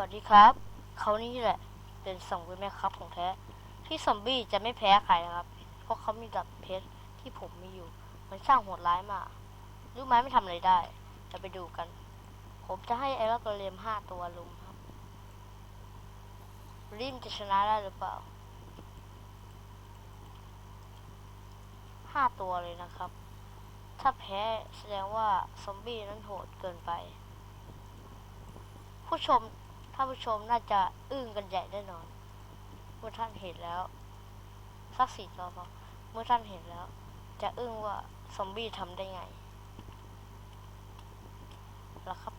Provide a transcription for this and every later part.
วัสดีครับ เขานี่แหละ เป็นสองเวยแม่ครับของแท้ ที่ซอมบี้จะไม่แพ้ใครนะครับ เพราะเขามีดับเพชรที่ผมมีอยู่ มันช่างโหดร้ายมากรู้ไหมไม่ทำอะไรได้จะไปดูกัน ผมจะให้ไอรอนโกเลมห้าตัวลุมครับริมจะชนะได้หรือเปล่าห้าตัวเลยนะครับ ถ้าแพ้แสดงว่าซอมบี้นั้นโหดเกินไป ผู้ชม ท่านผู้ชมน่าจะอึ้งกันใหญ่แน่นอน เมื่อท่านเห็นแล้ว สักสี่ตัวพอเมื่อท่านเห็นแล้ว จะอึ้งว่าซอมบี้ทำได้ไงแล้วครับ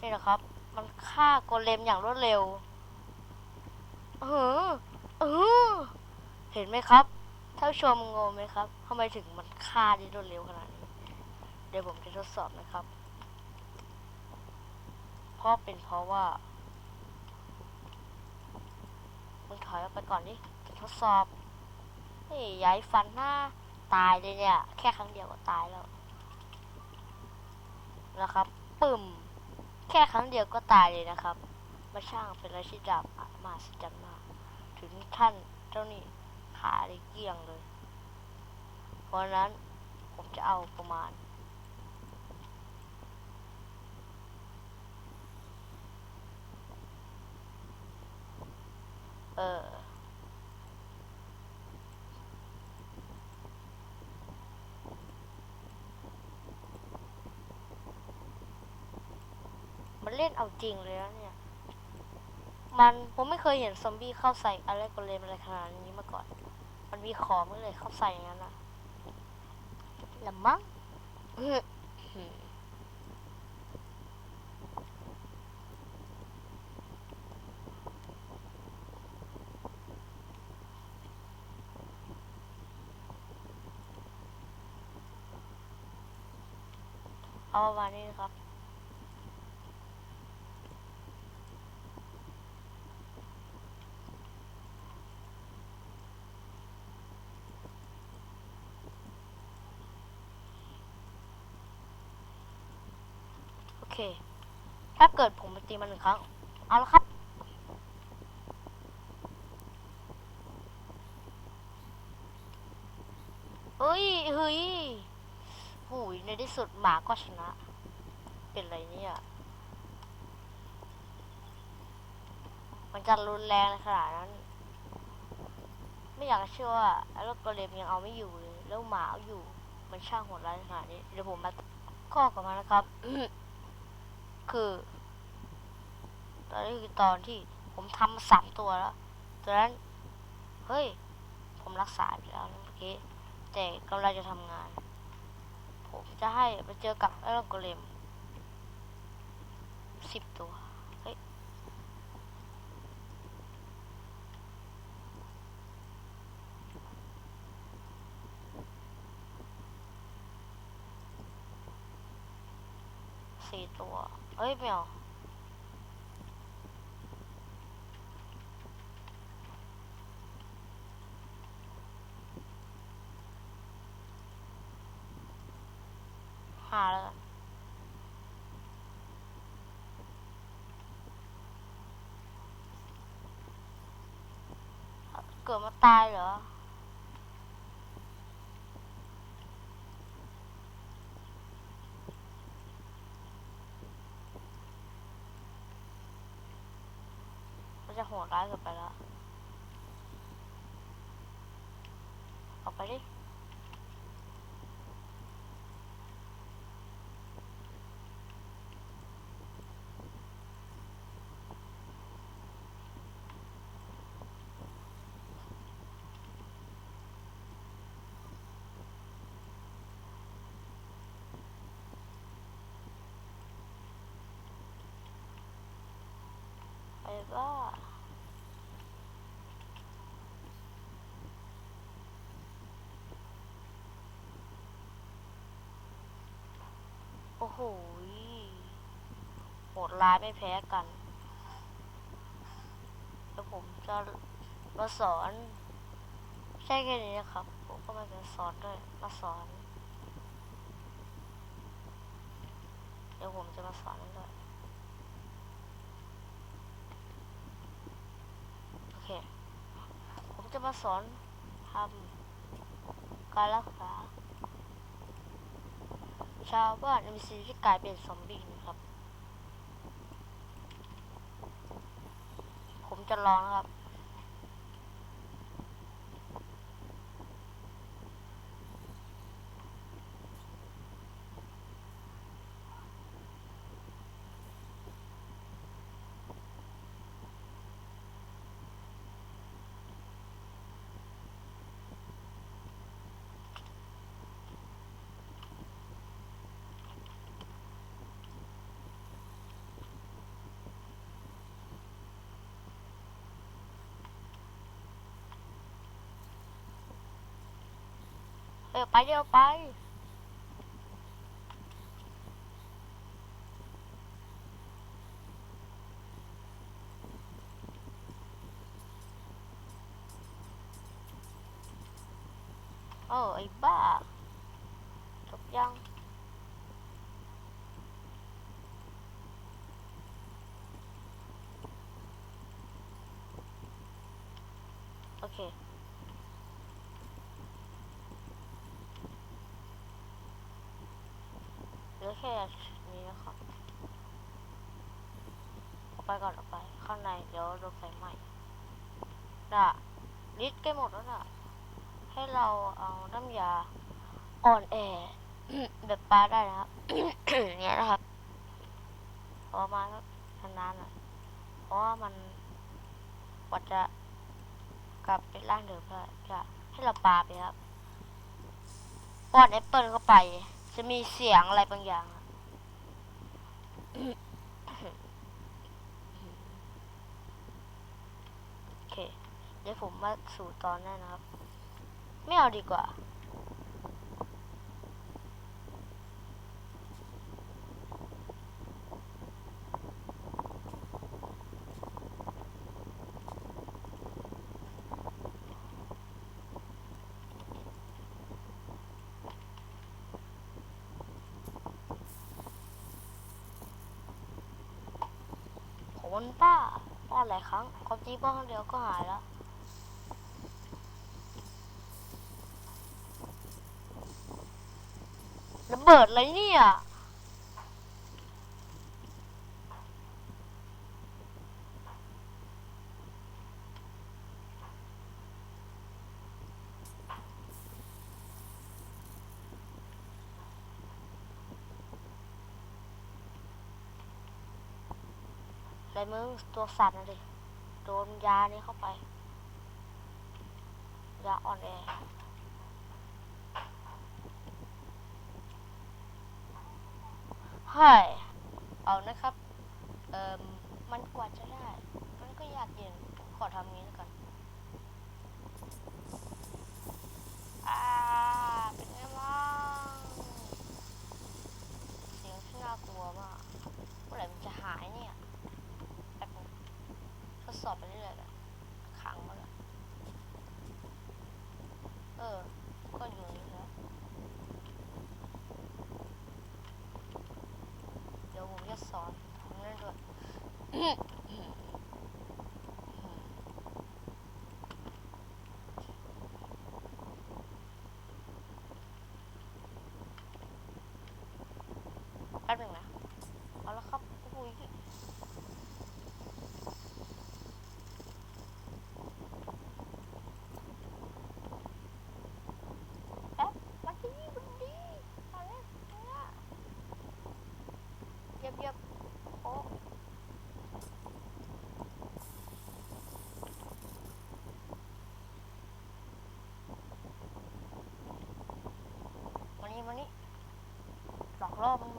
นี่แหละครับ มันฆ่าโกเลมอย่างรวดเร็ว เออ เออ เห็นไหมครับ ท่านผู้ชมงงไหมครับทำไมถึงมันฆ่าได้รวดเร็วขนาดนี้ เดี๋ยวผมจะทดสอบนะครับ เพราะเป็นเพราะว่า มึงถอยออกไปก่อนดิ จะทดสอบเฮ้ยย้ายฟันหน้าตายเลยเนี่ย แค่ครั้งเดียวก็ตายแล้ว นะครับ ปึ่ม แค่ครั้งเดียวก็ตายเลยนะครับ มาช่างเป็นรที่ดาบมาสจันมา ถึงท่านเจ้านี่ ขาได้เกลี้ยงเลย เพราะนั้นผมจะเอาประมาณเออมันเล่นเอาจริงเลยนะเนี่ย มันผมไม่เคยเห็นซอมบี้เข้าใส่อะไรกเลมอะไรขนาดนี้มาก่อน มีของไม่เลยเข้าใส่อย่างนั้นนะละมั้งเอาประมาณนี้ครับ ถ้าเกิดผมไปตีมันหนึ่งครั้ง เอาละครับ เฮ้ย เฮ้ยหูยในที่สุดหมาก็ชนะ เป็นไรเนี่ย มันจะรุนแรงขนาดนั้น ไม่อยากเชื่อว่าไอ้รถกระเลมยังเอาไม่อยู่เลย แล้วหมาเอาอยู่ มันช่างโหดร้ายขนาดนี้ เดี๋ยวผมมาข้อกับมันนะครับ คือ ตอนนี้คือตอนที่ผมทำสามตัวแล้วตอนนั้น เฮ้ย ผมรักษาไปแล้วเมื่อกี้ แต่กำลังจะทำงาน ผมจะให้ไปเจอกับไอ้โรโกเลมสิบตัว เฮ้ย สี่ตัว เอ้ยไม่เอาห้าแล้วกันเกิดมาตายเหรอ จะโหดร้ายเกินไปแล้วออกไปดิ ไปบ้า โอ้โหยโหดร้ายไม่แพ้กัน แล้วผมจะมาสอน ใช่แค่นี้นะครับ ผมก็มาเป็นสอนด้วย มาสอน เดี๋ยวผมจะมาสอนด้วยโอเค ผมจะมาสอนทำการรักษา ชาวบ้านมีซีที่กลายเป็นซอมบี้นะครับ ผมจะลองนะครับ เออไปเดี๋ยวไปเออไอ้บ้าจบยังโอเค แค่นี้นะครับออกไปก่อนออกไป ข้างในเดี๋ยวโดนไฟไหม้น่ะลิดใกล้หมดแล้วน่ะ ให้เราเอาน้ำยาอ่อนแอแบบปลาได้นะครับเนี่ยนะครับพอมาแล้วนานๆหน่อยเพราะว่ามันกว่าจะกลับไปร่างเดิมได้จะให้เราปลาไปครับป้อนแอปเปิลเข้าไป จะมีเสียงอะไรบางอย่างโอเค เดี๋ยวผมมาสู่ตอนแน่นะครับ ไม่เอาดีกว่า วนป้าป้าหลายครั้งความจริงป้อนครั้งเดียวก็หายแล้วระเบิดเลยเนี่ย อะไรมึงตัวสัตว์นะดิโดนยานี้เข้าไป ยาอ่อนแอเฮ้ยเอานะครับ เอ่อมันกว่าจะได้ มันก็ยากเย็นขอทำงี้แล้วกัน อ่า เป็นไงบ้างเสียงที่น่ากลัวมากเมื่อไหร่มันจะหายเนี่ย แป๊บนึง ทดสอบไปเรื่อยๆกันขังมาเละเออ ก็อยู่นี่แล้วเดี๋ยวผมจะสอนทำนั่นด้วย มานี่มานี่หลอกล่อมันมา